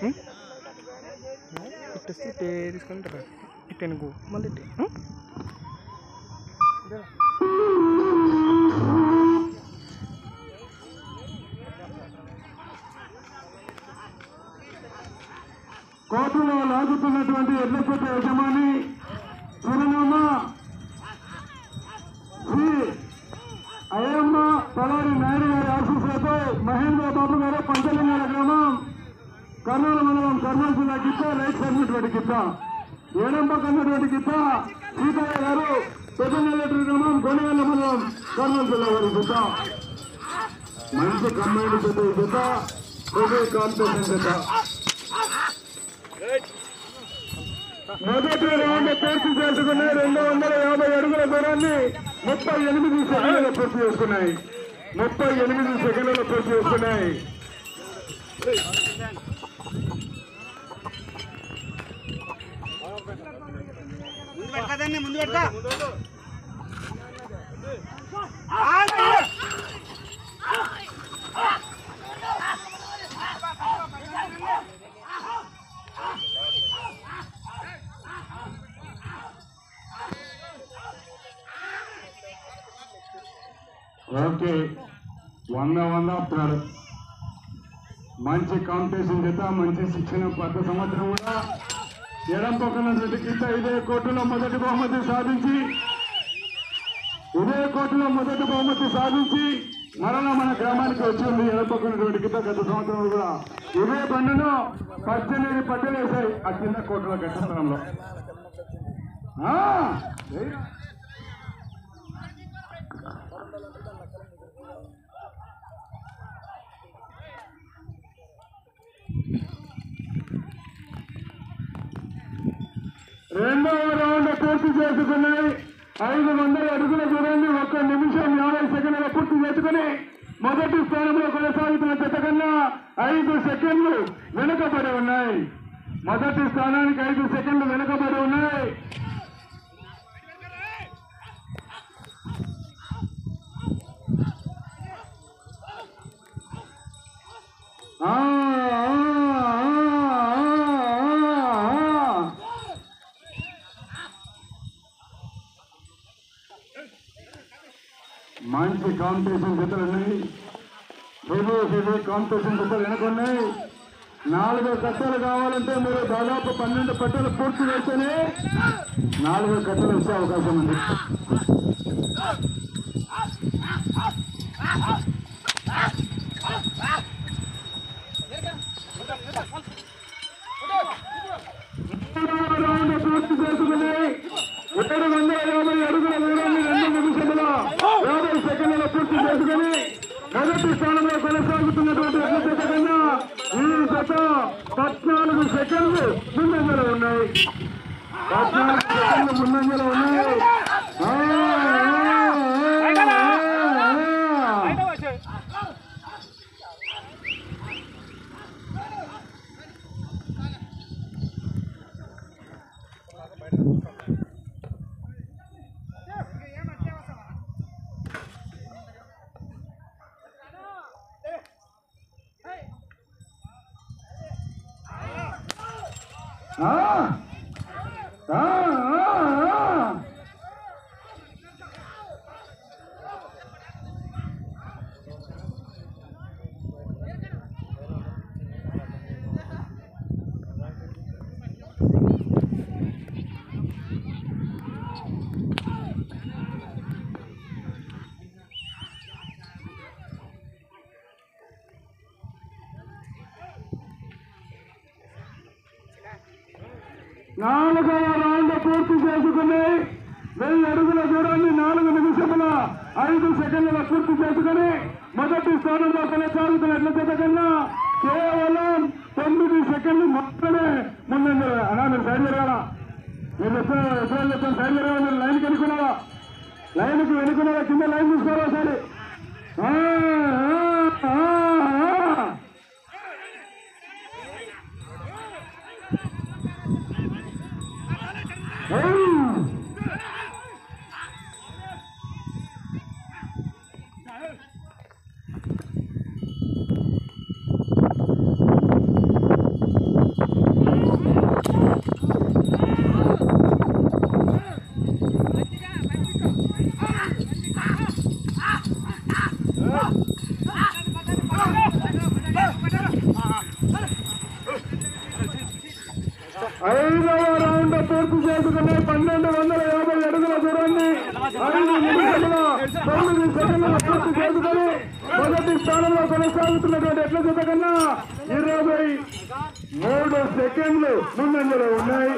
Hmm? ఇట్టేస్తే ఇట్టే తీసుకుంటారా ఇట్టే నువ్వు మళ్ళీ ఇట్టే కోర్టులో లాగుతున్నటువంటి ఎడ్లకోట యజమాని చిరునామా శ్రీ అయ్యమ్మ తలారి నాయుడు గారి ఆశీస్సులతో మహేంద్ర బాబు గారు పంచలింగాల గ్రామం. కర్నూలు మండలం కర్నూలు జిల్లా గిత్త రైట్ సైడ్ గిత్త. ఏడం పక్క ఉన్నటువంటి గిత్త. సీతయ్య గారు పెద్దనల్లెటూరు గ్రామం గొనివెల్ల మండలం కర్నూలు జిల్లా వారి గిత్త. మంచి కమ్మాయి గిత్త ఈ గిత్త. కొద్ది కాంపిటీషన్ గిత్త. మొదటి రౌండ్ పూర్తి చేసుకున్నాయి. రెండు వందల యాభై అడుగుల దూరాన్ని ముప్పై ఎనిమిది సెకండ్లలో పూర్తి చేసుకున్నాయి. ముప్పై ఎనిమిది సెకండ్లలో పూర్తి చేసుకున్నాయి. ఓకే వంద వంద ఆపుతున్నాడు మంచి కాంపిటీషన్ చేత మంచి శిక్షణ గత సంవత్సరం కూడా ఎడం పక్కన కింద ఇదే కోర్టులో మొదటి బహుమతి సాధించి ఇదే కోర్టులో మొదటి బహుమతి సాధించి మరలా మన గ్రామానికి వచ్చింది ఎడం పక్కన కింద గత సంవత్సరం కూడా. ఇదే బండిలో పద్దెనిమిది పట్టలేసాయి ఆ కింద కోర్టుల గట్టస్థలంలో స్థలంలో. పూర్తి చేసుకున్నాయి ఐదు వందల అడుగుల దూరాన్ని ఒక్క నిమిషం యాభై సెకండ్ల పూర్తి చేసుకుని మొదటి స్థానంలో కొనసాగుతున్న చెత్త కన్నా ఐదు సెకండ్లు వెనుకబడి ఉన్నాయి. మొదటి స్థానానికి ఐదు సెకండ్లు వెనుకబడి ఉన్నాయి. మంచి కాంపిటీషన్ జతలు ఉన్నాయి హెవీ హెవీ కాంపిటీషన్ జతలు వెనుకున్నాయి నాలుగు కట్టలు కావాలంటే మీరు దాదాపు పన్నెండు కట్టలు పూర్తి చేస్తేనే నాలుగు కట్టలు వచ్చే అవకాశం ఉంది Ah రౌండ్ పూర్తి చేసుకుని ఏడు వందల యాభై అడుగుల దూరాన్ని రెండు నిమిషముల యాభై సెకండ్ల పూర్తి చేసుకుని మొదటి స్థానంలో కొనసాగుతున్నటువంటి ఎడ్ల జత కన్నా ఈ జత పద్నాలుగు సెకండ్లు ముందంజలో ఉన్నాయి. పద్నాలుగు సెకండ్లు ముందంజలో ఉన్నాయి ఆ, ఆ, ఆ, ఆ. ఆ! ఆ! ఆ! ఆ! నాలుగవ రౌండ్ పూర్తి చేసుకుని వెయ్యి అడుగుల దూరాన్ని నాలుగు నిమిషముల ఐదు సెకండ్ల పూర్తి చేసుకుని మొదటి స్థానంలో కొనసాగుతున్న ఎడ్ల కన్నా కేవలం తొమ్మిది సెకండ్లు మాత్రమే ముందండి అన్నా మీరు సైడ్ జరగాల మీరు ఎప్పుడు ఎప్పుడైనా చెప్తాను సైడ్ జరగాల మీరు లైన్కి వెనుకున్నారా లైన్కి వెనుకున్నారా కింద లైన్ తీసుకోవాలి ఒకసారి ఆ, ఆ, ఆ, ఆ. ఏయ్! ఐదవ రౌండ్ పూర్తి చేసుకునే పన్నెండు వందల యాభై అడుగుల దూరాన్ని ఐదు నిమిషముల తొమ్మిది సెకండ్ల పూర్తి చేసుకుని మొదటి స్థానంలో కొనసాగుతున్నటువంటి ఎట్ల జత కన్నా ఇరవై మూడు సెకండ్లు ముందంజలో ఉన్నాయి.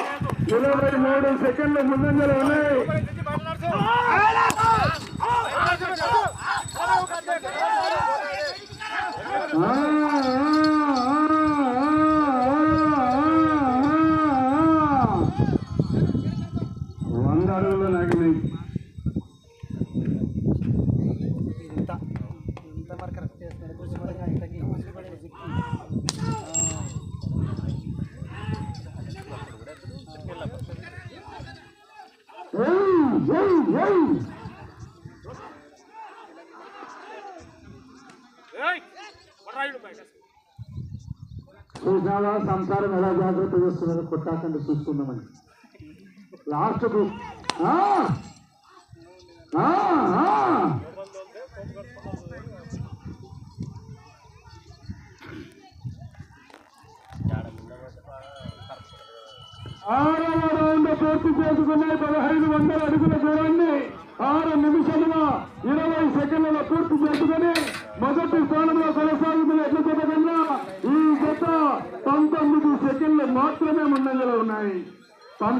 ఇరవై మూడు సెకండ్లు ముందంజలో ఉన్నాయి. చూసినా సంసారం ఎలా జాగ్రత్త చేస్తున్నదో కొట్టాకండి చూసుకుందామని లాస్ట్ ఆ! ఆరవ రౌండ్ పూర్తి చేసుకున్నాయి పదహైదు వందల అడుగుల దూరాన్ని ఆరు నిమిషముల ఇరవై సెకండ్ల పూర్తి చేసుకుని మొదటి స్థానంలో కొనసాగుతున్న ఎట్ల చెప్పకుండా కన్నా ఈ జత పంతొమ్మిది సెకండ్లు మాత్రమే ముందంజలో ఉన్నాయి.